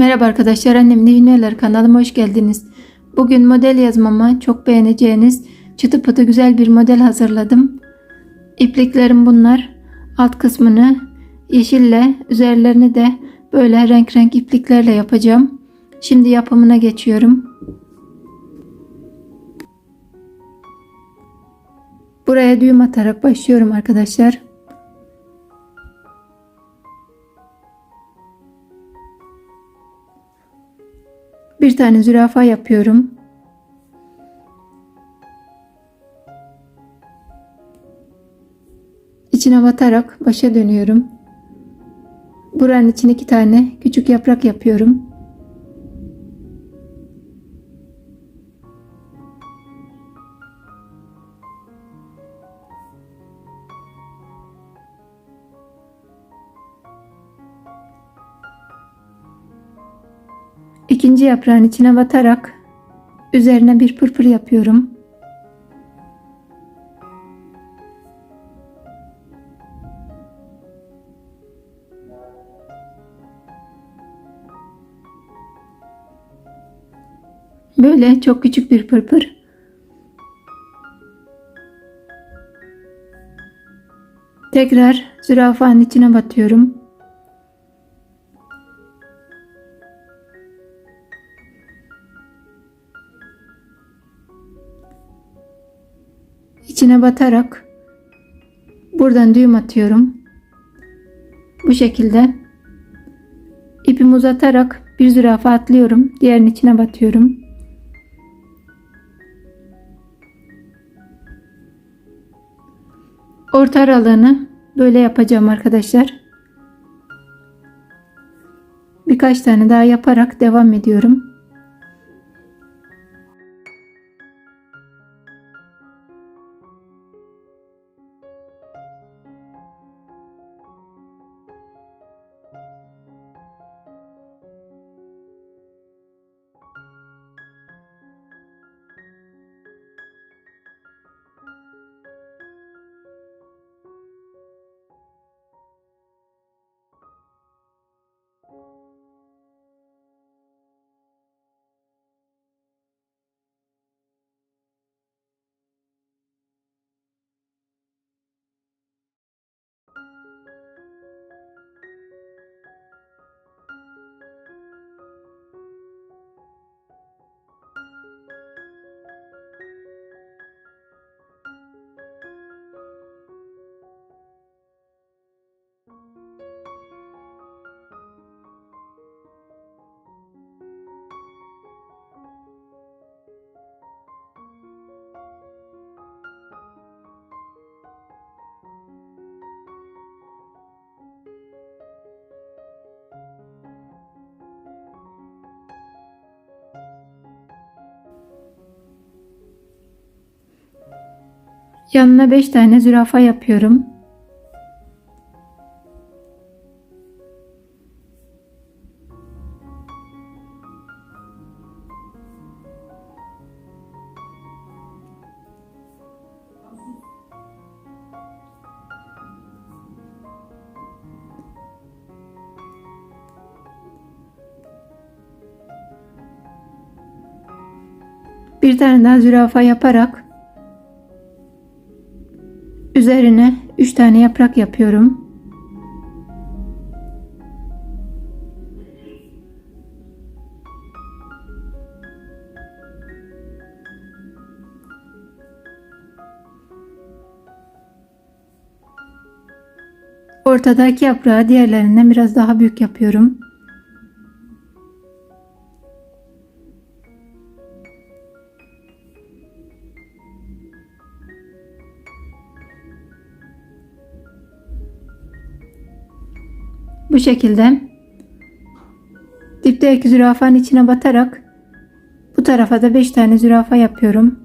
Merhaba arkadaşlar annemin Ünlüler kanalıma hoş geldiniz. Bugün model yazmama çok beğeneceğiniz çıtı pıtı güzel bir model hazırladım. İpliklerim bunlar. Alt kısmını yeşille üzerlerini de böyle renk renk ipliklerle yapacağım. Şimdi yapımına geçiyorum. Buraya düğüm atarak başlıyorum arkadaşlar. Bir tane zürafa yapıyorum. İçine batarak başa dönüyorum. Buranın içine iki tane küçük yaprak yapıyorum. İkinci yaprağın içine batarak üzerine bir pırpır yapıyorum. Böyle çok küçük bir pırpır. Tekrar zürafanın içine batıyorum. İçine batarak buradan düğüm atıyorum. Bu şekilde ipimi uzatarak bir zürafa atlıyorum. Diğerinin içine batıyorum. Orta aralığını böyle yapacağım arkadaşlar. Birkaç tane daha yaparak devam ediyorum. Yanına 5 tane zürafa yapıyorum. Bir tane daha zürafa yaparak Üzerine 3 tane yaprak yapıyorum. Ortadaki yaprağı diğerlerinden biraz daha büyük yapıyorum. Şekilde dipteki zürafanın içine batarak bu tarafa da 5 tane zürafa yapıyorum.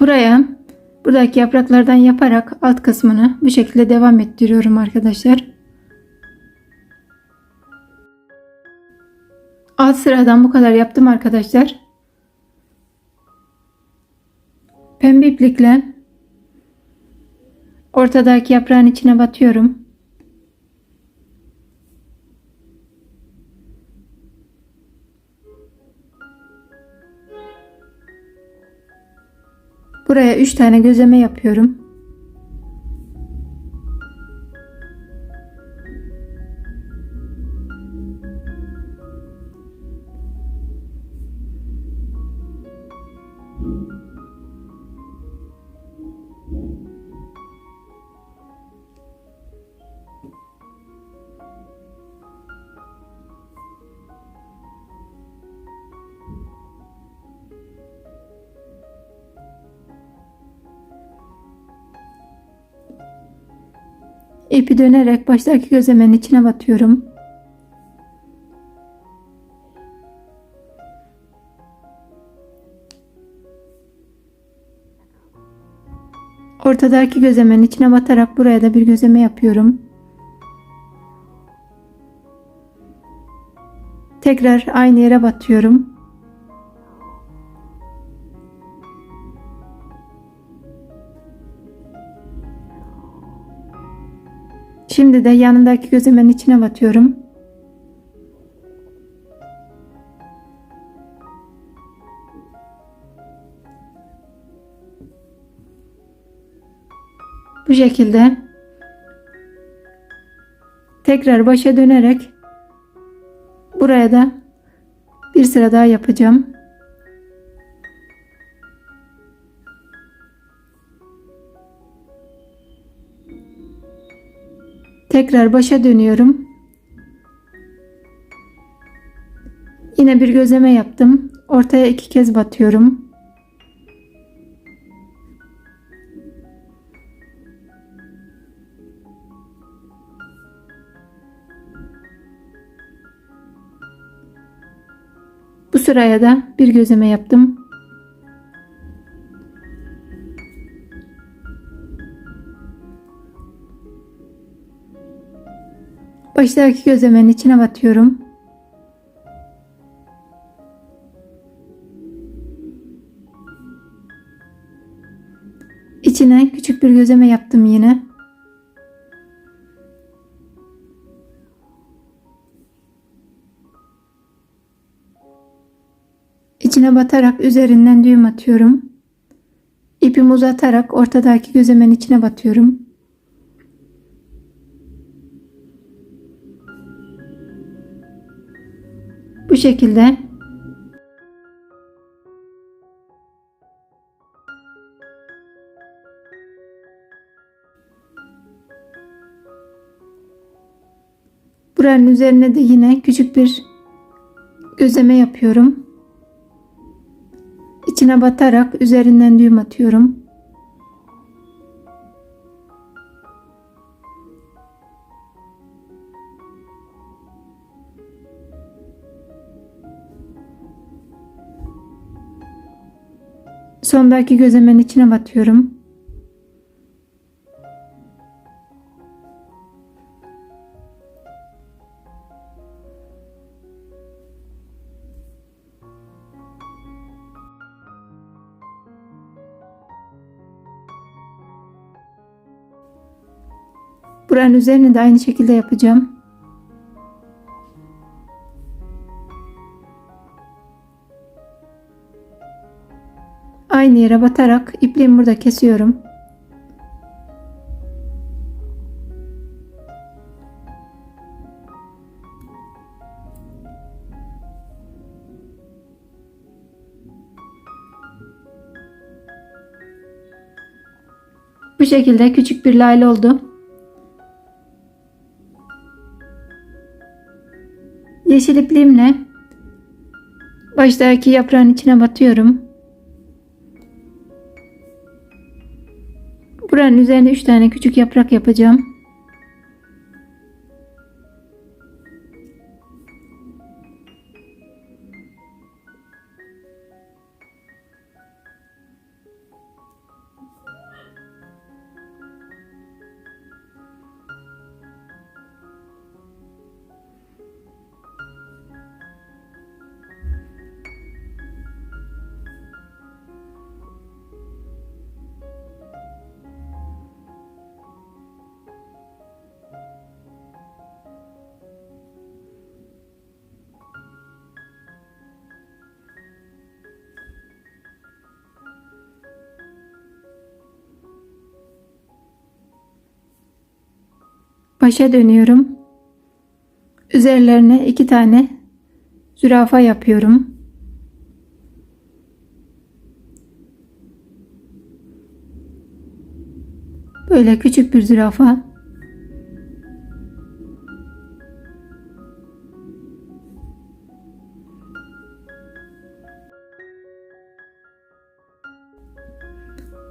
Buraya Buradaki yapraklardan yaparak alt kısmını bu şekilde devam ettiriyorum arkadaşlar. Alt sıradan bu kadar yaptım arkadaşlar. Pembe iplikle ortadaki yaprağın içine batıyorum. Buraya 3 tane gözleme yapıyorum. İpi dönerek baştaki gözlemenin içine batıyorum. Ortadaki gözlemenin içine batarak buraya da bir gözleme yapıyorum. Tekrar aynı yere batıyorum. Şimdi de yanındaki gözlemenin içine batıyorum. Bu şekilde tekrar başa dönerek buraya da bir sıra daha yapacağım. Tekrar başa dönüyorum. Yine bir gözleme yaptım. Ortaya iki kez batıyorum. Bu sıraya da bir gözleme yaptım. Baştaki gözlemenin içine batıyorum. İçine küçük bir gözleme yaptım yine. İçine batarak üzerinden düğüm atıyorum. İpimi uzatarak ortadaki gözlemenin içine batıyorum. Bu şekilde Buranın üzerine de yine küçük bir gözleme yapıyorum. İçine batarak üzerinden düğüm atıyorum. Sondaki gözlemenin içine batıyorum. Buranın üzerine de aynı şekilde yapacağım. Aynı yere batarak ipliğimi burada kesiyorum. Bu şekilde küçük bir lale oldu. Yeşil ipliğimle baştaki yaprağın içine batıyorum. Buranın üzerine 3 tane küçük yaprak yapacağım. Başa dönüyorum. Üzerlerine iki tane zürafa yapıyorum. Böyle küçük bir zürafa.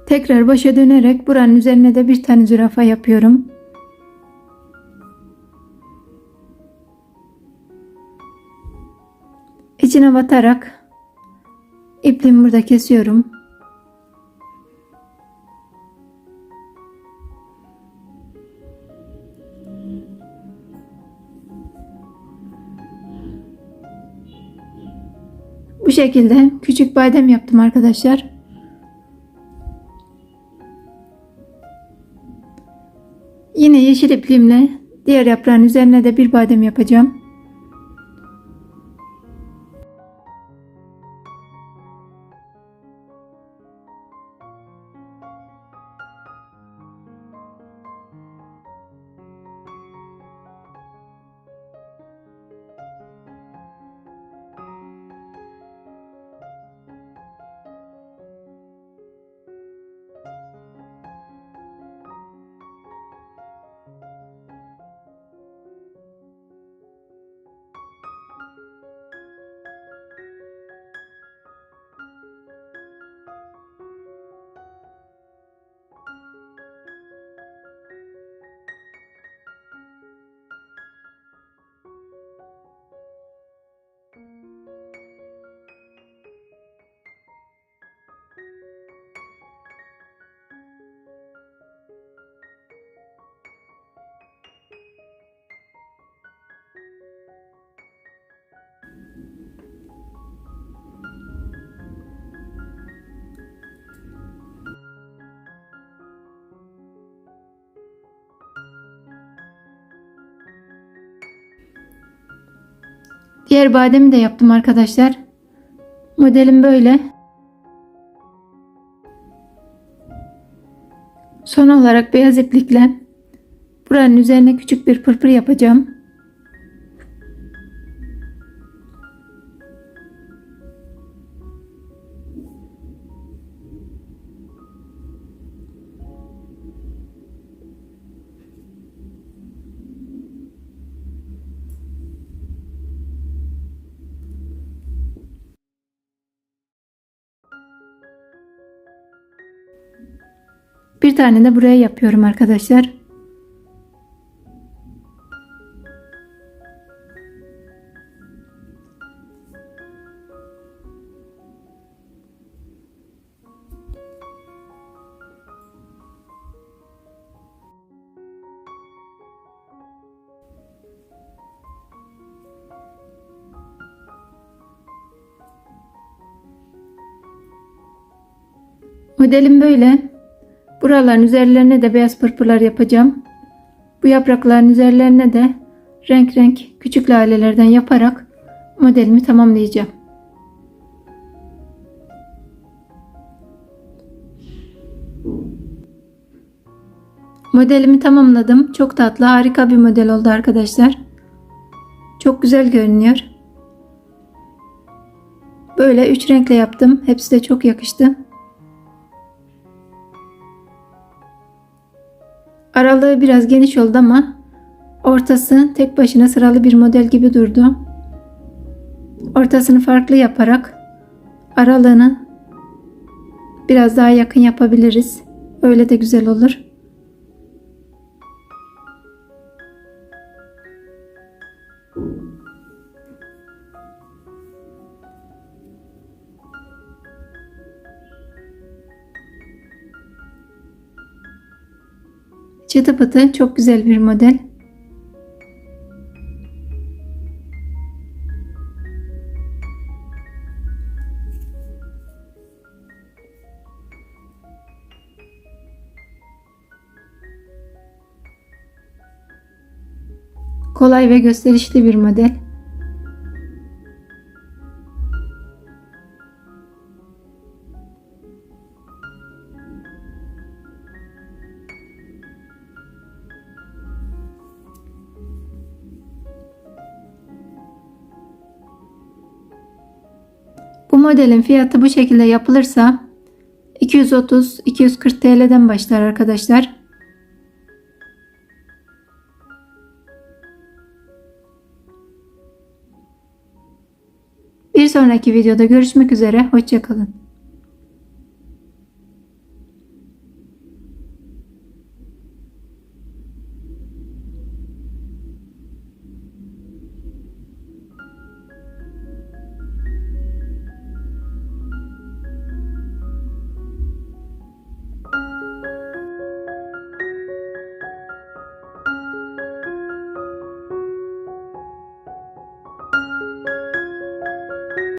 Tekrar başa dönerek buranın üzerine de bir tane zürafa yapıyorum. İçine batarak ipliğimi burada kesiyorum. Bu şekilde küçük badem yaptım arkadaşlar. Yine yeşil ipliğimle diğer yaprağın üzerine de bir badem yapacağım. Diğer bademi de yaptım arkadaşlar. Modelim böyle. Son olarak beyaz iplikle buranın üzerine küçük bir pırpır yapacağım. Bir tane de buraya yapıyorum arkadaşlar. Modelim böyle. Buraların üzerlerine de beyaz pırpırlar yapacağım. Bu yaprakların üzerlerine de renk renk küçük lalelerden yaparak modelimi tamamlayacağım. Modelimi tamamladım. Çok tatlı, harika bir model oldu arkadaşlar. Çok güzel görünüyor. Böyle üç renkle yaptım. Hepsi de çok yakıştı. Aralığı biraz geniş oldu ama ortası tek başına sıralı bir model gibi durdu. Ortasını farklı yaparak aralığını biraz daha yakın yapabiliriz. Öyle de güzel olur. Çıtı çok güzel bir model. Kolay ve gösterişli bir model. Modelin fiyatı bu şekilde yapılırsa 230-240 TL'den başlar arkadaşlar. Bir sonraki videoda görüşmek üzere. Hoşçakalın.